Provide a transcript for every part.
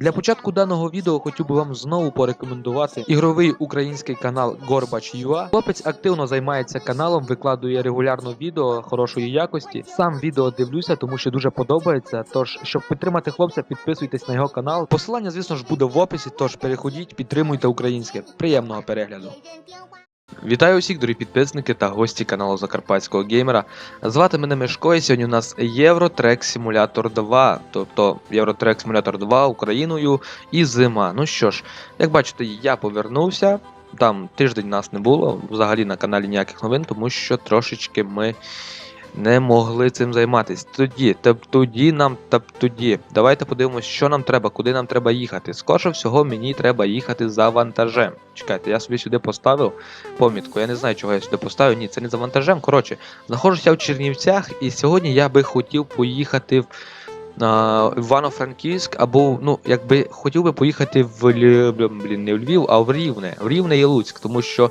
Для початку даного відео хотів би вам знову порекомендувати ігровий український канал Горбач.ua. Хлопець активно займається каналом, викладує регулярно відео хорошої якості. Сам відео дивлюся, тому що дуже подобається. Тож, щоб підтримати хлопця, підписуйтесь на його канал. Посилання, звісно ж, буде в описі. Тож переходіть, підтримуйте українське. Приємного перегляду. Вітаю усіх, дорогі підписники та гості каналу Закарпатського геймера. Звати мене Мешко, і сьогодні у нас Євротрек Simulator 2, тобто Євротрек Simulator 2 Україною і зима. Ну що ж, як бачите, я повернувся. Там тиждень нас не було, взагалі на каналі ніяких новин, тому що трошечки ми не могли цим займатися. Тоді, теп тоді нам, теп тоді. Давайте подивимось, що нам треба, куди нам треба їхати. Скорше всього, мені треба їхати за вантажем. Чекайте, я собі сюди поставив помітку. Я не знаю, чого я сюди поставив. Ні, це не за вантажем. Коротше, знаходжуся в Чернівцях, і сьогодні я би хотів поїхати в Івано-Франківськ, або, ну, якби хотів би поїхати в Ль- блін, не в Львів, а в Рівне. В Рівне і Луцьк, тому що.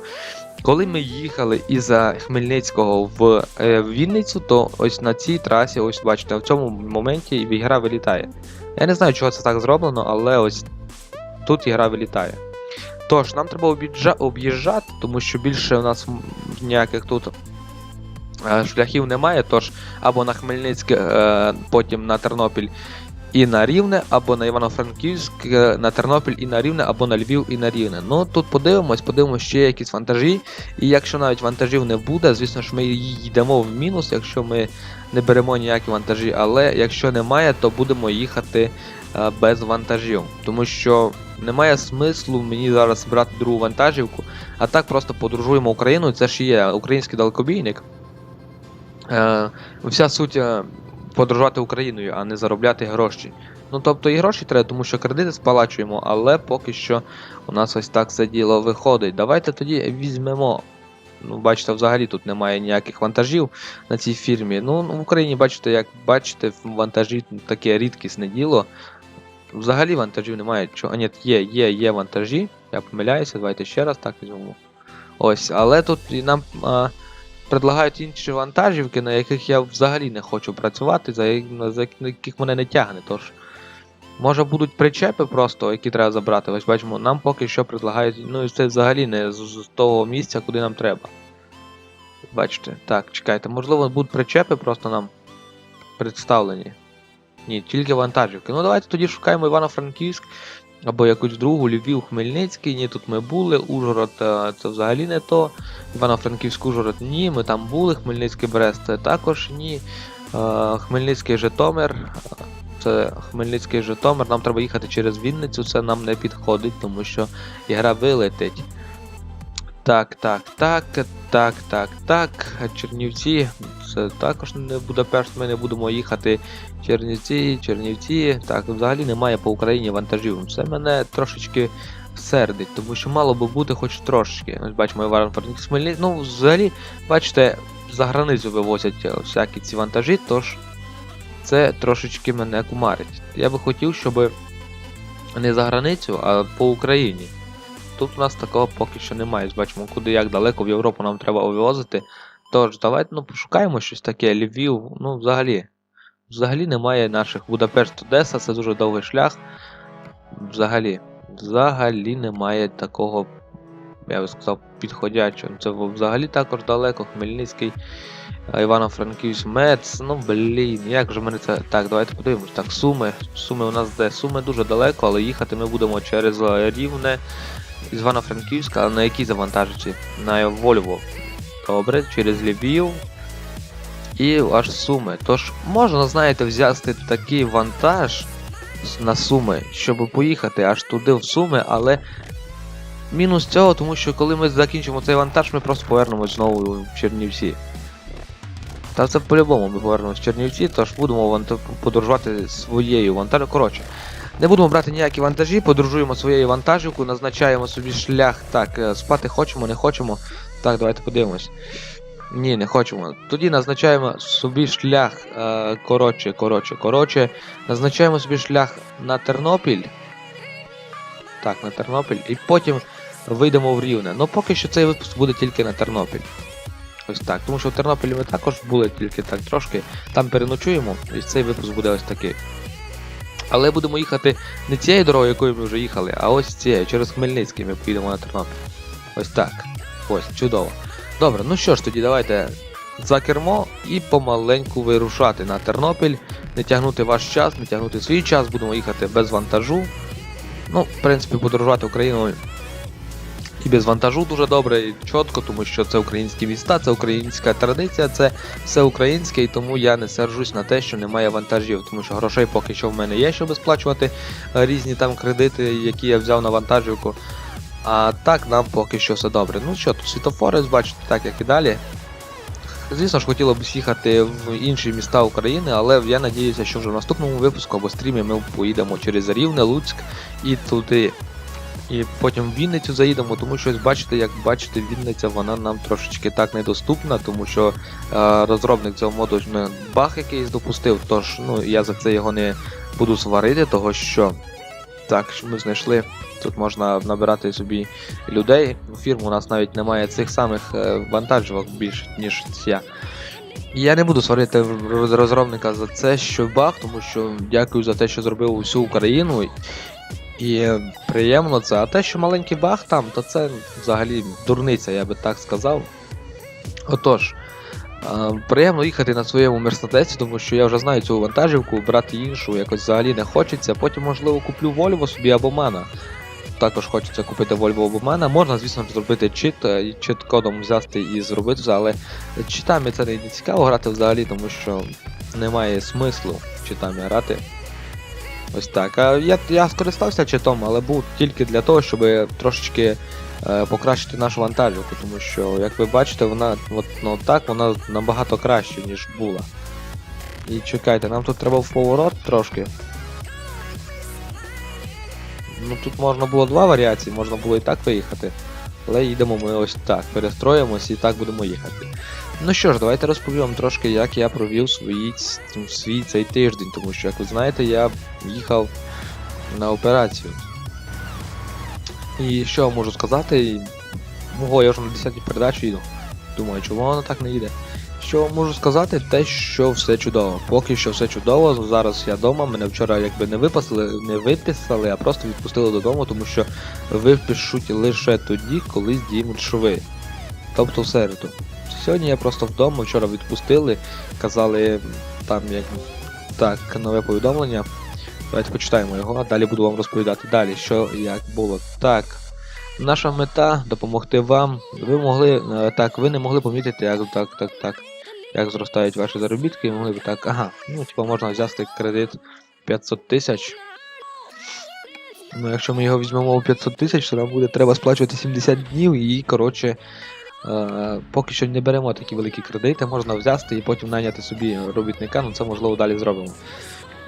Коли ми їхали із Хмельницького в е, Вінницю, то ось на цій трасі, ось бачите, в цьому моменті ігра вилітає. Я не знаю, чого це так зроблено, але ось тут ігра вилітає. Тож, нам треба об'їжджати, тому що більше у нас ніяких тут е, шляхів немає. Тож або на Хмельницьке, потім на Тернопіль і на Рівне, або на Івано-Франківськ, е, на Тернопіль і на Рівне, або на Львів і на Рівне. Ну тут подивимось, подивимось, ще є якісь вантажі. І якщо навіть вантажів не буде, звісно ж, ми йдемо в мінус, якщо ми не беремо ніякі вантажі. Але якщо немає, то будемо їхати е, без вантажів. Тому що немає смислу мені зараз брати другу вантажівку, а так просто подорожуємо Україною. Це ж є український далекобійник. Е, вся суть подорожувати Україною, а не заробляти гроші. Ну тобто і гроші треба, тому що кредити сплачуємо, але поки що у нас ось так це діло виходить. Давайте тоді візьмемо. Ну, бачите, взагалі тут немає ніяких вантажів на цій фірмі. Ну, в Україні, бачите, як бачите, вантажі таке рідкісне діло. Взагалі вантажів немає. Чого. А, ні, є, є, є вантажі. Я помиляюся, давайте ще раз так візьмемо. Ось, але тут і нам а, предлагають інші вантажівки, на яких я взагалі не хочу працювати, за, яких мене не тягне. Тож, може будуть причепи просто, які треба забрати. Ось бачимо, нам поки що предлагають, ну і це взагалі не з, з того місця, куди нам треба. Бачите, так, чекайте, можливо, будуть причепи просто нам представлені. Ні, тільки вантажівки. Ну давайте тоді шукаємо Івано-Франківськ або якусь другу, Львів, Хмельницький. Ні, тут ми були, Ужгород е, це взагалі не то. Івано-Франківськ, Ужгород ні, ми там були, Хмельницький Брест також ні. Е, Хмельницький Житомир. е, Це Хмельницький Житомир. Нам треба їхати через Вінницю, це нам не підходить, тому що ігра вилетить. Так, так, так, так, так, так. Чернівці. Це також не Будапешт, ми не будемо їхати. Чернівці, Чернівці. Так, взагалі немає по Україні вантажів. Це мене трошечки сердить, тому що мало би бути хоч трошечки. Ось бачимо Іван Франківськ. Ну, взагалі, бачите, за границю вивозять всякі ці вантажі, тож це трошечки мене кумарить. Я би хотів, щоб не за границю, а по Україні. Тут у нас такого поки що немає. Бачимо, куди як далеко в Європу нам треба вивозити. Тож, давайте ну, пошукаємо щось таке, Львів, ну взагалі. Взагалі немає наших Будапешт Одеса, це дуже довгий шлях. Взагалі. Взагалі немає такого, я би сказав, підходячого. Це взагалі також далеко, Хмельницький, Івано-Франківськ, Мец. Ну блін, як же мене це. Так, давайте подивимось. Так, Суми. Суми у нас де? Суми дуже далеко, але їхати ми будемо через Рівне Івано-Франківська, на якій завантажці? На Вольво. Добре, через Львів і аж Суми. Тож можна, знаєте, взяти такий вантаж на Суми, щоб поїхати аж туди в Суми, але мінус цього, тому що коли ми закінчимо цей вантаж, ми просто повернемось знову в Чернівці. Та це по-любому ми повернемось в Чернівці, тож будемо подорожувати своєю вантажем. Коротше, не будемо брати ніякі вантажі, подорожуємо своєю вантажівкою, назначаємо собі шлях. Так, е, спати хочемо, не хочемо. Так, давайте подивимось. Ні, не хочемо. Тоді назначаємо собі шлях. Е, коротше, коротше, коротше. Назначаємо собі шлях на Тернопіль. Так, на Тернопіль. І потім вийдемо в Рівне. Ну поки що цей випуск буде тільки на Тернопіль. Ось так. Тому що в Тернополі ми також були тільки так трошки. Там переночуємо, і цей випуск буде ось такий. Але будемо їхати не цією дорогою, якою ми вже їхали, а ось цією, через Хмельницький ми поїдемо на Тернопіль. Ось так. Ось, чудово. Добре, ну що ж, тоді давайте за кермо і помаленьку вирушати на Тернопіль, не тягнути ваш час, не тягнути свій час, будемо їхати без вантажу. Ну, в принципі, подорожувати Україною і без вантажу дуже добре і чітко, тому що це українські міста, це українська традиція, це все українське, і тому я не сержусь на те, що немає вантажів, тому що грошей поки що в мене є, щоб сплачувати е, різні там кредити, які я взяв на вантажівку. А так нам поки що все добре. Ну що, тут світофори, бачите, так як і далі. Звісно ж, хотіло б їхати в інші міста України, але я надіюся, що вже в наступному випуску або стрімі ми поїдемо через Рівне, Луцьк і туди. І потім в Вінницю заїдемо, тому що бачите, як бачите, Вінниця вона нам трошечки так недоступна, тому що е, розробник цього моду баг якийсь допустив, тож ну, я за це його не буду сварити, того що так, що ми знайшли. Тут можна набирати собі людей. Фірму у нас навіть немає цих самих е, вантажівок більше, ніж ця. Я не буду сварити розробника за це, що баг, тому що дякую за те, що зробив усю Україну. І приємно це. А те, що маленький баг там, то це взагалі дурниця, я би так сказав. Отож, приємно їхати на своєму мерседесі, тому що я вже знаю цю вантажівку, брати іншу якось взагалі не хочеться. Потім, можливо, куплю Volvo собі або Мана. Також хочеться купити Volvo або Мана. Можна, звісно, зробити чит, е, і чит-кодом взяти і зробити але читами це не цікаво грати взагалі, тому що немає смислу читами грати. Ось так. Я, я скористався читом, але був тільки для того, щоб трошечки е, покращити нашу вантажівку, тому що, як ви бачите, вона от, ну, так вона набагато краще, ніж була. І чекайте, нам тут треба в поворот трошки. Ну тут можна було два варіації, можна було і так виїхати. Але їдемо ми ось так, перестроїмось і так будемо їхати. Ну що ж, давайте розповім трошки, як я провів свої, свій цей тиждень, тому що, як ви знаєте, я їхав на операцію. І що я можу сказати? Ого, я вже на 10-й передачі їду. Думаю, чому воно так не їде? Що можу сказати, те, що все чудово. Поки що все чудово. Зараз я вдома, мене вчора якби не виписали, не виписали, а просто відпустили додому, тому що випишуть лише тоді, коли здіймуть шви. Тобто в середу. Сьогодні я просто вдома, вчора відпустили, казали там як так, нове повідомлення. Давайте почитаємо його, а далі буду вам розповідати далі, що як було. Так. Наша мета допомогти вам. Ви могли. е, Так, ви не могли помітити, як так, так, так. Як зростають ваші заробітки, і могли б так. Ага, ну типа можна взяти кредит 500 тисяч. Ну, якщо ми його візьмемо у 500 тисяч, то нам буде треба сплачувати 70 днів і, коротше, поки що не беремо такі великі кредити, можна взяти і потім найняти собі робітника, ну це можливо далі зробимо.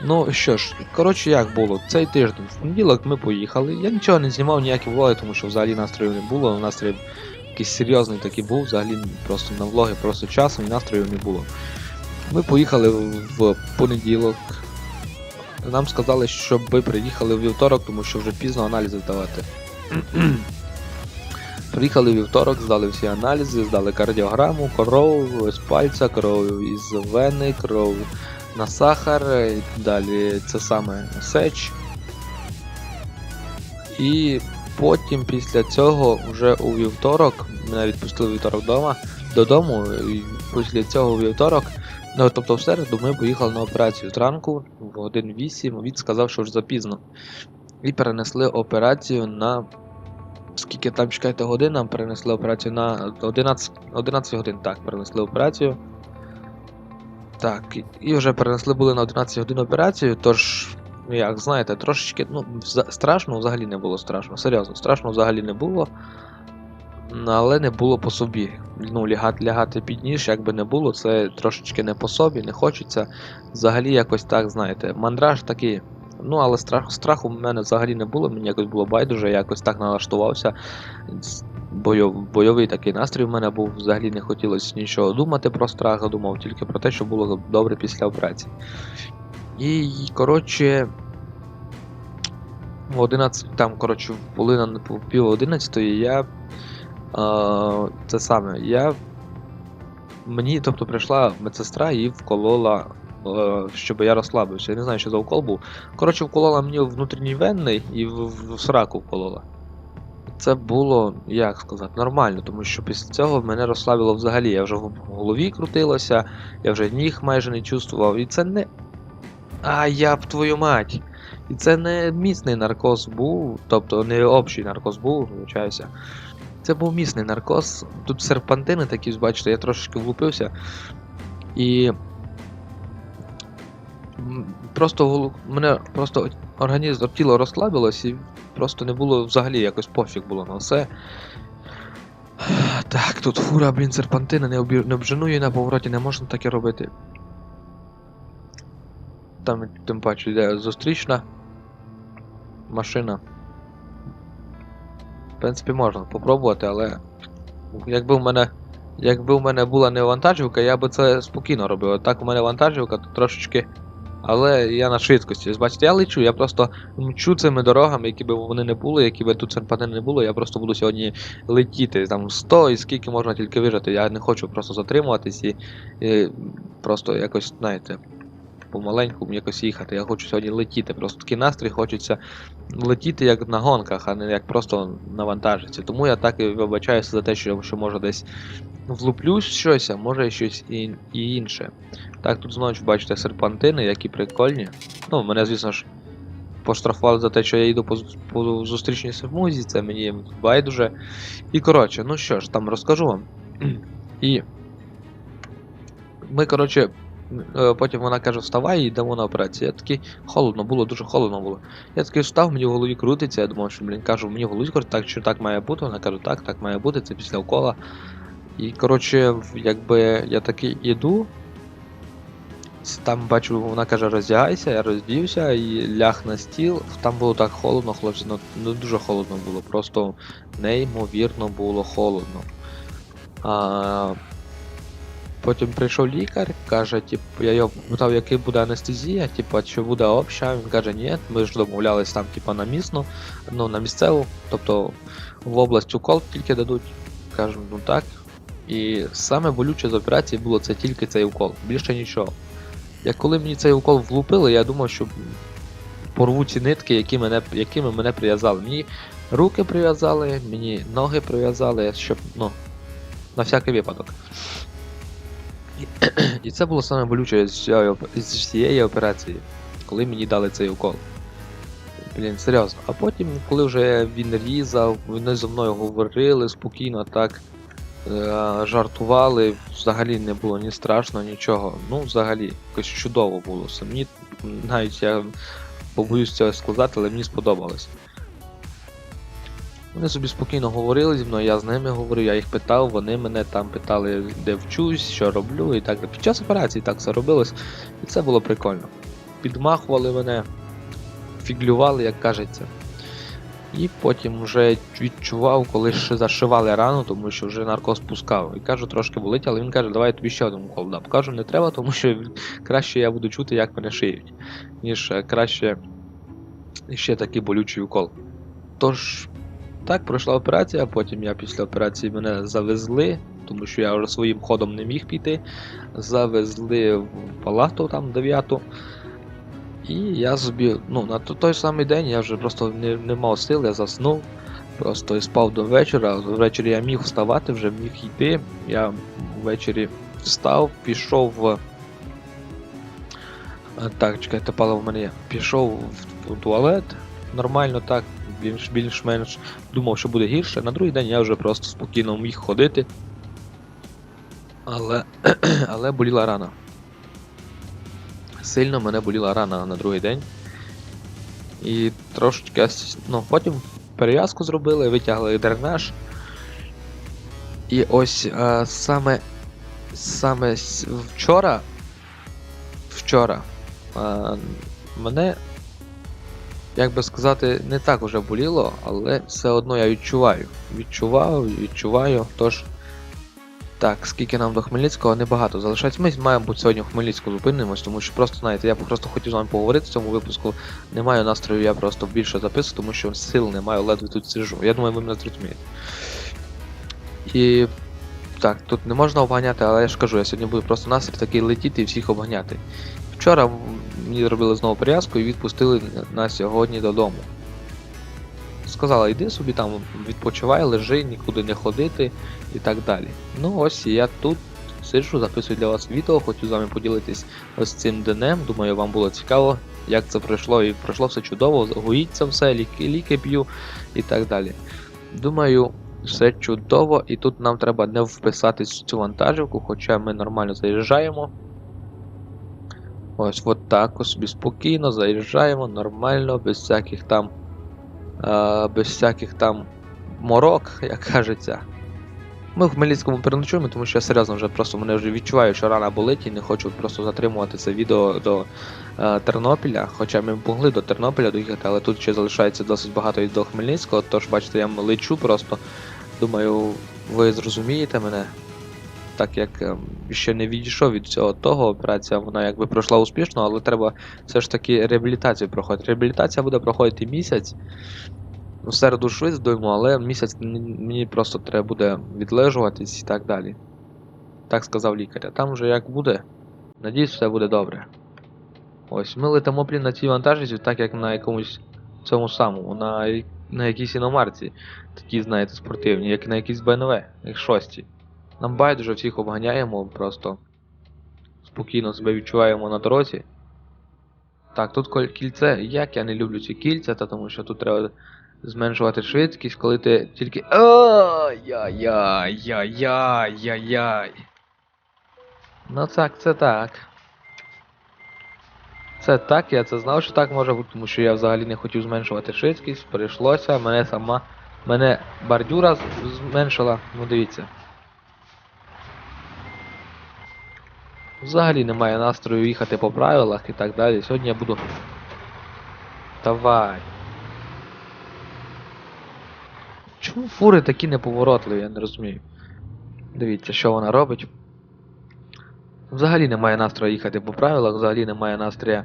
Ну що ж, коротше, як було, цей тиждень, в понеділок ми поїхали. Я нічого не знімав, ніякі влоги, тому що взагалі настрою не було. Настрій якийсь серйозний такий був, взагалі просто на влоги просто часу і настрою не було. Ми поїхали в понеділок. Нам сказали, щоб ви приїхали в вівторок, тому що вже пізно аналізи здавати. Приїхали вівторок, здали всі аналізи, здали кардіограму, кров з пальця, кров із вени, кров на сахар, і далі це саме сеч. І потім після цього вже у вівторок, мене відпустили вівторок вдома, додому, і після цього у вівторок, ну тобто в середу ми поїхали на операцію зранку в 1.8, він сказав, що вже запізно. І перенесли операцію на. Скільки там чекайте годин, нам перенесли операцію на 11, 11 годин, так, перенесли операцію. Так, і- і вже перенесли були на 11 годин операцію, тож, ну як знаєте, трошечки, ну, страшно взагалі не було страшно. Серйозно, страшно взагалі не було. Але не було по собі. Ну, лягати, лягати під ніж, як би не було, це трошечки не по собі, не хочеться. Взагалі якось так, знаєте, мандраж такий. Ну, але страх, страху в мене взагалі не було, мені якось було байдуже, я якось так налаштувався. Бойов, бойовий такий настрій в мене був, взагалі не хотілося нічого думати про страх, думав тільки про те, що було добре після операції. І, коротше, в 11, там, коротше, були на пів 11 я. Е, це саме, я. Мені, тобто, прийшла медсестра і вколола щоб я розслабився. Я не знаю, що за укол був. Коротше, вколола мені внутрішній венний і в, в, в сраку вколола. Це було, як сказати, нормально, тому що після цього мене розслабило взагалі. Я вже в голові крутилося, я вже ніг майже не чувствував. І це не. А я б твою мать! І це не міцний наркоз був, тобто не общий наркоз був, вибачаюся. Це був міцний наркоз. Тут серпантини такі, бачите, я трошечки влупився. І. Просто мене просто організм тіло розслабилось і просто не було взагалі якось пофіг було на все. Так, тут фура, блін, серпантини, не, обі... не обжену її на повороті, не можна таке робити. Там тим паче йде зустрічна машина. В принципі, можна попробувати, але якби в мене. Якби в мене була не вантажівка, я би це спокійно робив. А Так у мене вантажівка, то трошечки. Але я на швидкості. Бачите, я лечу, я просто мчу цими дорогами, які би вони не були, які б тут серпантини не було, я просто буду сьогодні летіти там 100 і скільки можна тільки вижити. Я не хочу просто затримуватись і, і просто якось, знаєте, помаленьку якось їхати. Я хочу сьогодні летіти. Просто такий настрій хочеться летіти як на гонках, а не як просто на вантажиці. Тому я так і вибачаюся за те, що, що може десь влуплюсь щось, а може щось і, і інше. Так, тут знову бачите серпантини, які прикольні. Ну, мене, звісно ж, поштрафували за те, що я йду по, по зустрічній смузі, це мені байдуже. І коротше, ну що ж, там розкажу вам. І ми, коротше, потім вона каже, вставай і йдемо на операцію. Я такий холодно було, дуже холодно було. Я такий встав, мені в голові крутиться, я думав, що, блін, кажу, мені в голові крутиться, так, що так має бути. Вона каже, так, так має бути, це після укола. І, коротше, якби я такий іду. Там бачу, вона каже, роздягайся, я роздівся і ляг на стіл. Там було так холодно, хлопці, ну, ну дуже холодно було, просто неймовірно було холодно. А, потім прийшов лікар, каже, типу, я його питав, який буде анестезія, типу, чи буде обща. Він каже, ні, ми ж домовлялись там, типу, на місну, ну, на місцеву, тобто в область укол тільки дадуть. Кажу, ну так. І саме болюче з операції було це тільки цей укол, більше нічого. Як коли мені цей укол влупили, я думав, що порву ці нитки, які мене, якими мене прив'язали. Мені руки прив'язали, мені ноги прив'язали, щоб, ну, на всякий випадок. І, це було саме болюче з цієї, операції, коли мені дали цей укол. Блін, серйозно. А потім, коли вже він різав, вони зі мною говорили спокійно, так е, жартували, взагалі не було ні страшно, нічого. Ну, взагалі, якось чудово було. Мені навіть я побоюсь цього сказати, але мені сподобалось. Вони собі спокійно говорили зі мною, я з ними говорив, я їх питав, вони мене там питали, де вчусь, що роблю і так. Під час операції так все робилось, і це було прикольно. Підмахували мене, фіглювали, як кажеться. І потім вже відчував, коли ще зашивали рану, тому що вже наркоз пускав. І кажу, трошки болить, але він каже, давай я тобі ще один укол дам. Кажу, не треба, тому що краще я буду чути, як мене шиють, ніж е, краще ще такий болючий укол. Тож, так, пройшла операція, потім я після операції мене завезли, тому що я вже своїм ходом не міг піти. Завезли в палату там дев'яту. І я собі, ну, на той самий день я вже просто не, не мав сил, я заснув. Просто і спав до вечора. Ввечері я міг вставати, вже міг йти. Я ввечері встав, пішов. Так, чекайте, паливо в мене. Пішов в туалет. Нормально так, більш, більш-менш думав, що буде гірше. На другий день я вже просто спокійно міг ходити. Але, але боліла рана. Сильно мене боліла рана на другий день. І трошечки, ну, потім перев'язку зробили, витягли дренаж. І ось е, саме, саме вчора. Вчора е, мене, як би сказати, не так уже боліло, але все одно я відчуваю. Відчував, відчуваю. Тож так, скільки нам до Хмельницького, небагато залишається. Ми маємо бути сьогодні в Хмельницьку зупинимось, тому що просто, знаєте, я просто хотів з вами поговорити в цьому випуску. Не маю настрою, я просто більше записую, тому що сил не маю, ледве тут сиджу. Я думаю, ви мене зрозумієте. І так, тут не можна обганяти, але я ж кажу, я сьогодні буду просто настрій такий летіти і всіх обганяти. Вчора мені зробили знову прив'язку і відпустили на сьогодні додому. Сказала, йди собі там, відпочивай, лежи, нікуди не ходити і так далі. Ну ось я тут сиджу, записую для вас відео, хочу з вами поділитись ось цим днем. Думаю, вам було цікаво, як це пройшло, і пройшло все чудово, гоїться все, ліки, ліки п'ю і так далі. Думаю, все чудово, і тут нам треба не вписатись в цю вантажівку, хоча ми нормально заїжджаємо. Ось от так собі спокійно заїжджаємо, нормально, без всяких там. Е, без всяких там морок, як кажеться. Ми в Хмельницькому переночуємо, тому що я серйозно вже просто мене вже відчуваю, що рана болить і не хочу просто затримувати це відео до е, Тернопіля. Хоча ми могли до Тернопіля доїхати, але тут ще залишається досить багато і до Хмельницького. Тож, бачите, я лечу просто. Думаю, ви зрозумієте мене. Так як ем, ще не відійшов від цього того, операція вона якби пройшла успішно, але треба все ж таки реабілітацію проходити. Реабілітація буде проходити місяць. В середу швидко здойму, але місяць мені просто треба буде відлежуватись і так далі. Так сказав лікар. А Там вже як буде. Надіюсь, все буде добре. Ось, ми летимо блін на цій вантажівці, так як на якомусь цьому самому, на, на якійсь іномарці. Такі, знаєте, спортивні, як на якійсь БНВ, як шості. Нам байдуже всіх обганяємо, просто спокійно себе відчуваємо на дорозі. Так, тут кільце. Як я не люблю ці кільця, та тому що тут треба зменшувати швидкість, коли ти тільки. Ай-яй-яй-яй-яй-яй. Ну так, це так. Це так, я це знав, що так може бути, тому що я взагалі не хотів зменшувати швидкість, прийшлося, мене сама. Мене бордюра зменшила, ну дивіться. Взагалі немає настрою їхати по правилах і так далі. Сьогодні я буду. Давай. Чому фури такі неповоротливі, я не розумію. Дивіться, що вона робить. Взагалі немає настрою їхати по правилах, взагалі немає настрою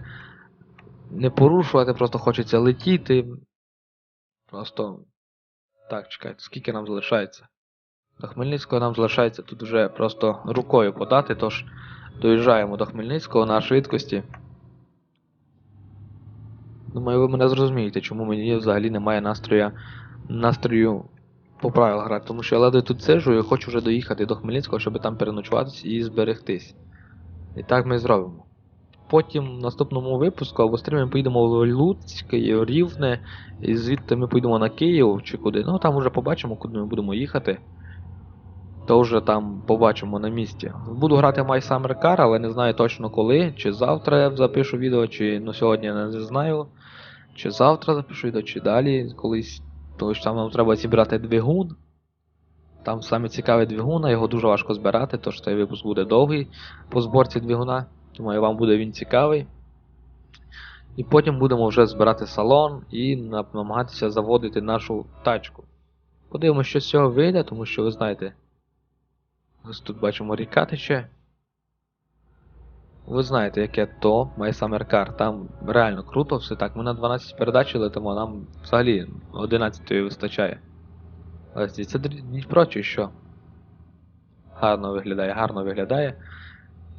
не порушувати, просто хочеться летіти. Просто. Так, чекайте, скільки нам залишається? До Хмельницького нам залишається тут вже просто рукою подати, тож доїжджаємо до Хмельницького на швидкості. Думаю, ви мене зрозумієте, чому мені взагалі немає настрою, настрою по правилах грати. Тому що я ледве тут сиджу і хочу вже доїхати до Хмельницького, щоб там переночуватись і зберегтись. І так ми зробимо. Потім в наступному випуску або стрімі ми поїдемо в Луцьк, і Рівне, і звідти ми поїдемо на Київ чи куди. Ну там вже побачимо, куди ми будемо їхати. То вже там побачимо на місці. Буду грати My Summer Car, але не знаю точно коли. Чи завтра я запишу відео, чи ну сьогодні я не знаю. Чи завтра запишу відео, чи далі колись. Тому що там нам треба зібрати двигун. Там саме цікавий двигун, а його дуже важко збирати, тож цей випуск буде довгий по зборці двигуна. Думаю, вам буде він цікавий. І потім будемо вже збирати салон і намагатися заводити нашу тачку. Подивимося, що з цього вийде, тому що ви знаєте. Ось тут бачимо ріка. Ви знаєте, яке то Car. Там реально круто все так. Ми на 12 передач летимо, нам взагалі 11 вистачає. Ось це Дніпро чи що? Гарно виглядає, гарно виглядає.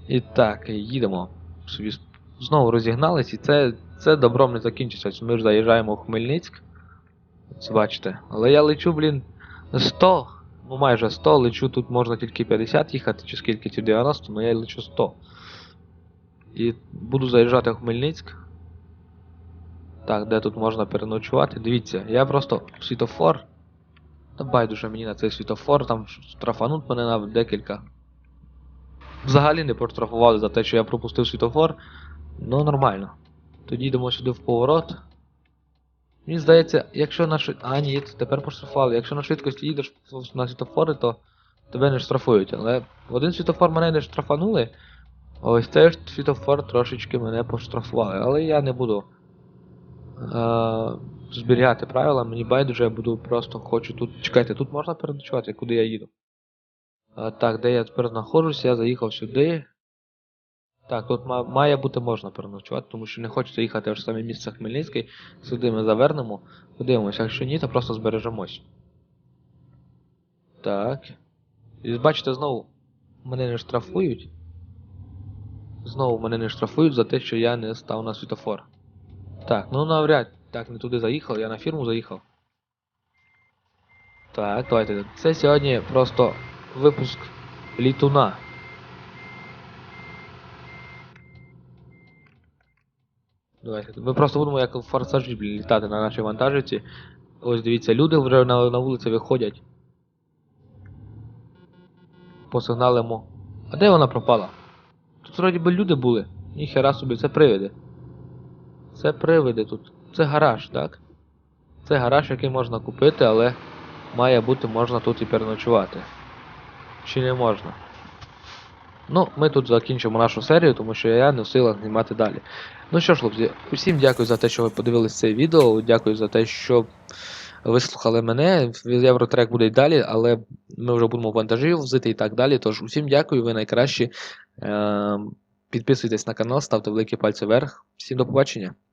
І так, їдемо. Собі знову розігнались, і це, це добром не закінчиться. Ми ж заїжджаємо в Хмельницьк. Бачите. Але я лечу, блін, 100. Ну майже 100, лечу тут можна тільки 50 їхати, чи скільки чи 90, але я лечу 100. І буду заїжджати в Хмельницьк. Так, де тут можна переночувати? Дивіться, я просто світофор. Та байдуже мені на цей світофор, там штрафануть мене на декілька. Взагалі не проштрафували за те, що я пропустив світофор. Ну нормально. Тоді йдемо сюди в поворот. Мені здається, якщо на швид... А, ні, тепер поштрафували. Якщо на швидкості їдеш на світофори, то тебе не штрафують. Але в один світофор мене не штрафанули. Ось цей світофор трошечки мене поштрафували. Але я не буду е- зберігати правила, мені байдуже, я буду просто хочу тут. Чекайте, тут можна переночувати, куди я їду. А, так, де я тепер знаходжуся, я заїхав сюди. Так, тут має бути можна переночувати, тому що не хочеться їхати в саме місце Хмельницький. Сюди ми завернемо, подивимося, якщо ні, то просто збережемось. Так. І бачите, знову мене не штрафують. Знову мене не штрафують за те, що я не став на світофор. Так, ну навряд. Так, не туди заїхав, я на фірму заїхав. Так, давайте. Це сьогодні просто випуск літуна. Давайте. Ми просто будемо як форсажі блін, літати на нашій вантажівці. Ось дивіться, люди вже на, на вулиці виходять. Посигналимо. А де вона пропала? Тут вроді би люди були. Ніхера собі, це привиди. Це привиди тут. Це гараж, так? Це гараж, який можна купити, але має бути можна тут і переночувати. Чи не можна? Ну, ми тут закінчимо нашу серію, тому що я не в силах знімати далі. Ну що ж, хлопці, усім дякую за те, що ви подивилися це відео. Дякую за те, що вислухали мене. Євротрек буде й далі, але ми вже будемо вантажів взити і так далі. Тож усім дякую, ви найкращі. Ем, Підписуйтесь на канал, ставте великі пальці вверх. Всім до побачення.